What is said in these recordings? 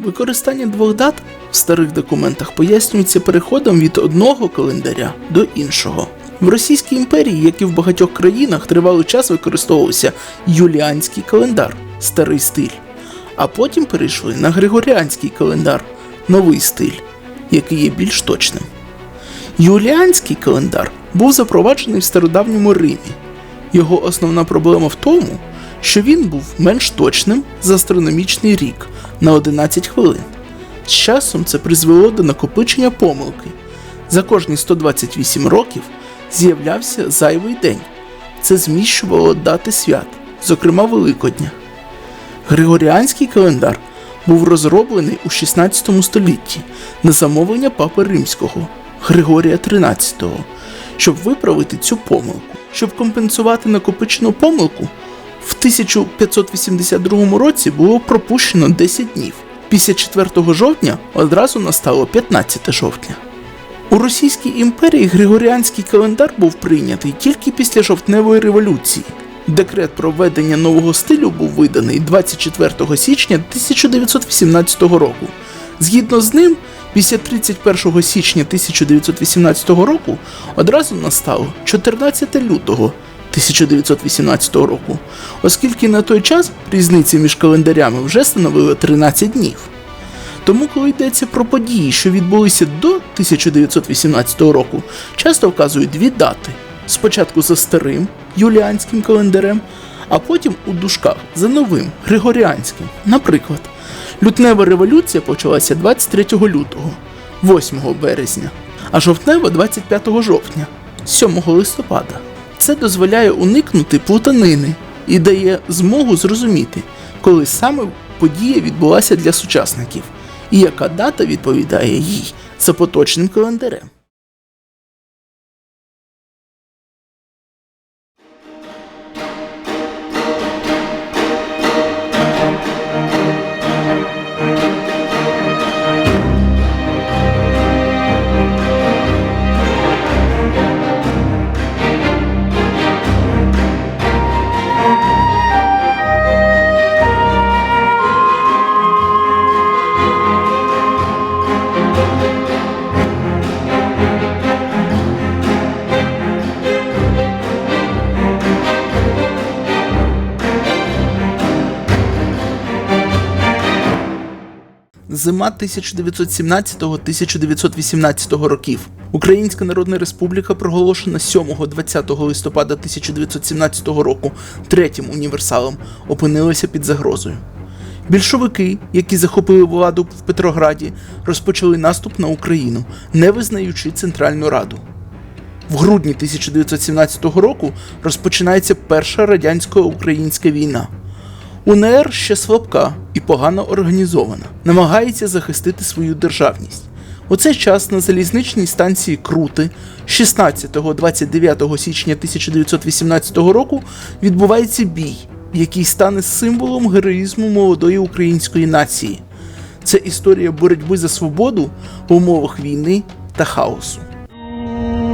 Використання двох дат в старих документах пояснюється переходом від одного календаря до іншого. В Російській імперії, як і в багатьох країнах, тривалий час використовувався юліанський календар, старий стиль, а потім перейшли на григоріанський календар, новий стиль, який є більш точним. Юліанський календар був запроваджений в стародавньому Римі. Його основна проблема в тому, що він був менш точним за астрономічний рік на 11 хвилин. З часом це призвело до накопичення помилки. За кожні 128 років з'являвся зайвий день. Це зміщувало дати свят, зокрема Великодня. Григоріанський календар був розроблений у 16 столітті на замовлення Папи Римського Григорія XIII, щоб виправити цю помилку. Щоб компенсувати накопичену помилку, в 1582 році було пропущено 10 днів. Після 4 жовтня одразу настало 15 жовтня. У Російській імперії Григоріанський календар був прийнятий тільки після жовтневої революції. Декрет про введення нового стилю був виданий 24 січня 1918 року. Згідно з ним, після 31 січня 1918 року одразу настало 14 лютого 1918 року, оскільки на той час різниці між календарями вже становили 13 днів. Тому, коли йдеться про події, що відбулися до 1918 року, часто вказують дві дати: спочатку за старим юліанським календарем, а потім у дужках за новим григоріанським. Наприклад, лютнева революція почалася 23 лютого, 8 березня, а жовтнева 25 жовтня, 7 листопада. Це дозволяє уникнути плутанини і дає змогу зрозуміти, коли саме подія відбулася для сучасників і яка дата відповідає їй за поточним календарем. Зима 1917-1918 років. Українська Народна Республіка проголошена 7-20 листопада 1917 року третім універсалом опинилася під загрозою. Більшовики, які захопили владу в Петрограді, розпочали наступ на Україну, не визнаючи Центральну Раду. В грудні 1917 року розпочинається Перша радянсько-українська війна. УНР ще слабка і погано організована, намагається захистити свою державність. У цей час на залізничній станції Крути 16-29 січня 1918 року відбувається бій, який стане символом героїзму молодої української нації. Це історія боротьби за свободу в умовах війни та хаосу.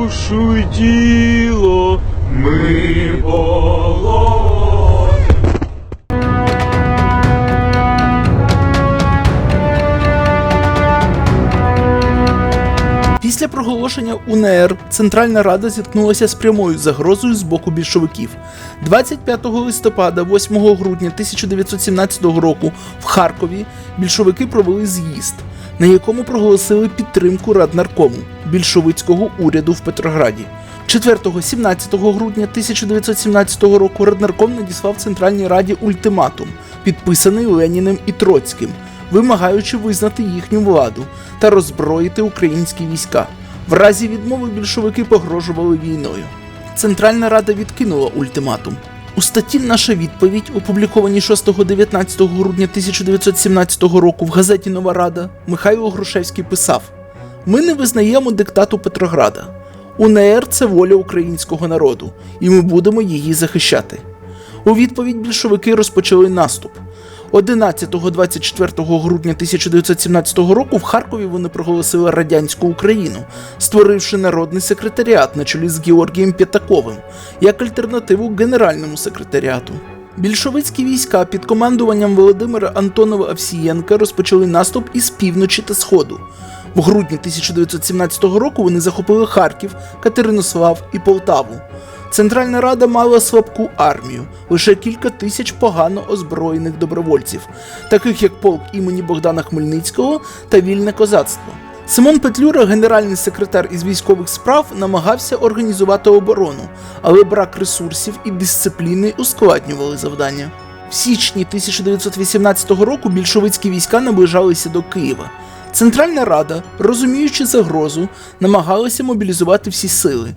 душу й тіло ми полон. Після проголошення УНР Центральна Рада зіткнулася з прямою загрозою з боку більшовиків. 25 листопада, 8 грудня 1917 року в Харкові більшовики провели з'їзд, на якому проголосили підтримку Раднаркому більшовицького уряду в Петрограді. 4-17 грудня 1917 року Раднарком надіслав Центральній Раді ультиматум, підписаний Леніним і Троцьким, вимагаючи визнати їхню владу та роззброїти українські війська. В разі відмови більшовики погрожували війною. Центральна Рада відкинула ультиматум. У статті Наша відповідь, опублікованій 6-19 грудня 1917 року в газеті Нова Рада, Михайло Грушевський писав: Ми не визнаємо диктату Петрограда. УНР це воля українського народу, і ми будемо її захищати. У відповідь більшовики розпочали наступ. 11-24 грудня 1917 року в Харкові вони проголосили радянську Україну, створивши народний секретаріат на чолі з Георгієм П'ятаковим як альтернативу генеральному секретаріату. Більшовицькі війська під командуванням Володимира Антонова Авсієнка розпочали наступ із півночі та сходу. В грудні 1917 року вони захопили Харків, Катеринослав і Полтаву. Центральна Рада мала слабку армію, лише кілька тисяч погано озброєних добровольців, таких як полк імені Богдана Хмельницького та вільне козацтво. Симон Петлюра, генеральний секретар із військових справ, намагався організувати оборону, але брак ресурсів і дисципліни ускладнювали завдання. В січні 1918 року більшовицькі війська наближалися до Києва. Центральна Рада, розуміючи загрозу, намагалася мобілізувати всі сили.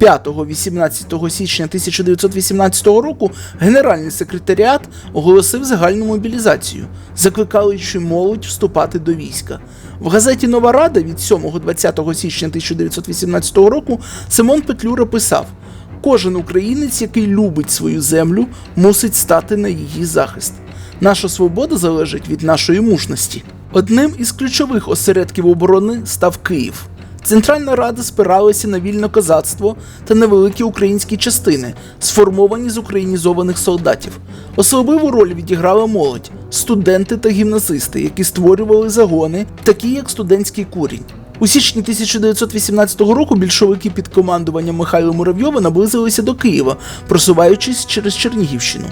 5-18 січня 1918 року Генеральний секретаріат оголосив загальну мобілізацію, закликаючи молодь вступати до війська. В газеті Нова Рада від 7-20 січня 1918 року Симон Петлюра писав: Кожен українець, який любить свою землю, мусить стати на її захист. Наша свобода залежить від нашої мужності. Одним із ключових осередків оборони став Київ. Центральна Рада спиралася на вільне козацтво та невеликі українські частини, сформовані з українізованих солдатів. Особливу роль відіграла молодь, студенти та гімназисти, які створювали загони, такі як студентський курінь. У січні 1918 року більшовики під командуванням Михайла Муравйова наблизилися до Києва, просуваючись через Чернігівщину.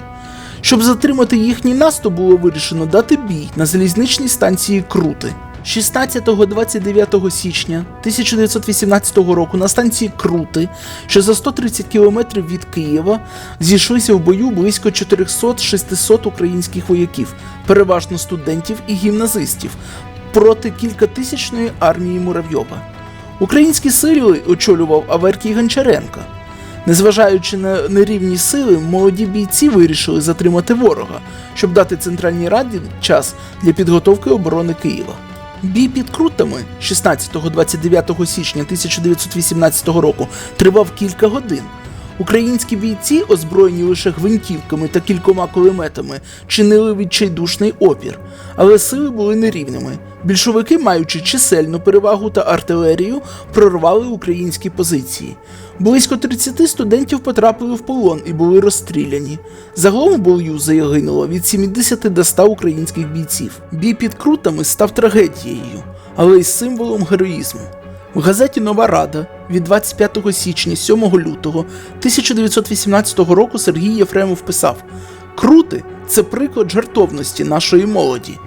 Щоб затримати їхній наступ, було вирішено дати бій на залізничній станції Крути. 16-29 січня 1918 року на станції Крути, що за 130 кілометрів від Києва, зійшлися в бою близько 400-600 українських вояків, переважно студентів і гімназистів, проти кількатисячної армії Муравйова. Українські сили очолював Аверкій Гончаренко. Незважаючи на нерівні сили, молоді бійці вирішили затримати ворога, щоб дати Центральній Раді час для підготовки оборони Києва. Бій під Крутами 16-29 січня 1918 року тривав кілька годин. Українські бійці, озброєні лише гвинтівками та кількома кулеметами, чинили відчайдушний опір, але сили були нерівними. Більшовики, маючи чисельну перевагу та артилерію, прорвали українські позиції. Близько 30 студентів потрапили в полон і були розстріляні. Загалом у бою загинуло від 70 до 100 українських бійців. Бій під крутами став трагедією, але й символом героїзму. В газеті Нова Рада від 25 січня 7 лютого 1918 року Сергій Єфремов писав: Крути це приклад жертовності нашої молоді.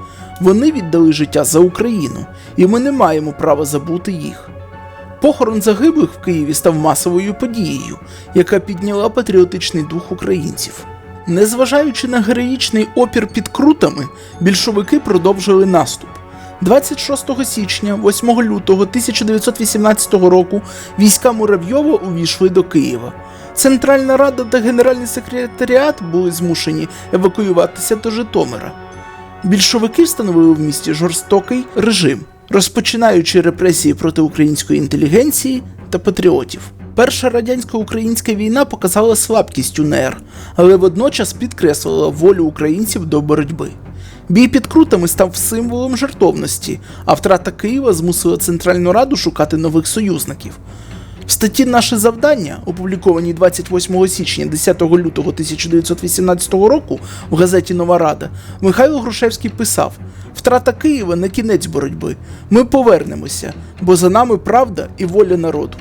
Вони віддали життя за Україну, і ми не маємо права забути їх. Похорон загиблих в Києві став масовою подією, яка підняла патріотичний дух українців. Незважаючи на героїчний опір під крутами, більшовики продовжили наступ. 26 січня, 8 лютого 1918 року війська Муравйова увійшли до Києва. Центральна Рада та Генеральний секретаріат були змушені евакуюватися до Житомира. Більшовики встановили в місті жорстокий режим, розпочинаючи репресії проти української інтелігенції та патріотів. Перша радянсько-українська війна показала слабкість УНР, але водночас підкреслила волю українців до боротьби. Бій під крутами став символом жертовності, а втрата Києва змусила Центральну Раду шукати нових союзників. В статті Наше завдання, опублікованій 28 січня 10 лютого 1918 року в газеті Нова Рада, Михайло Грушевський писав: Втрата Києва не кінець боротьби. Ми повернемося, бо за нами правда і воля народу.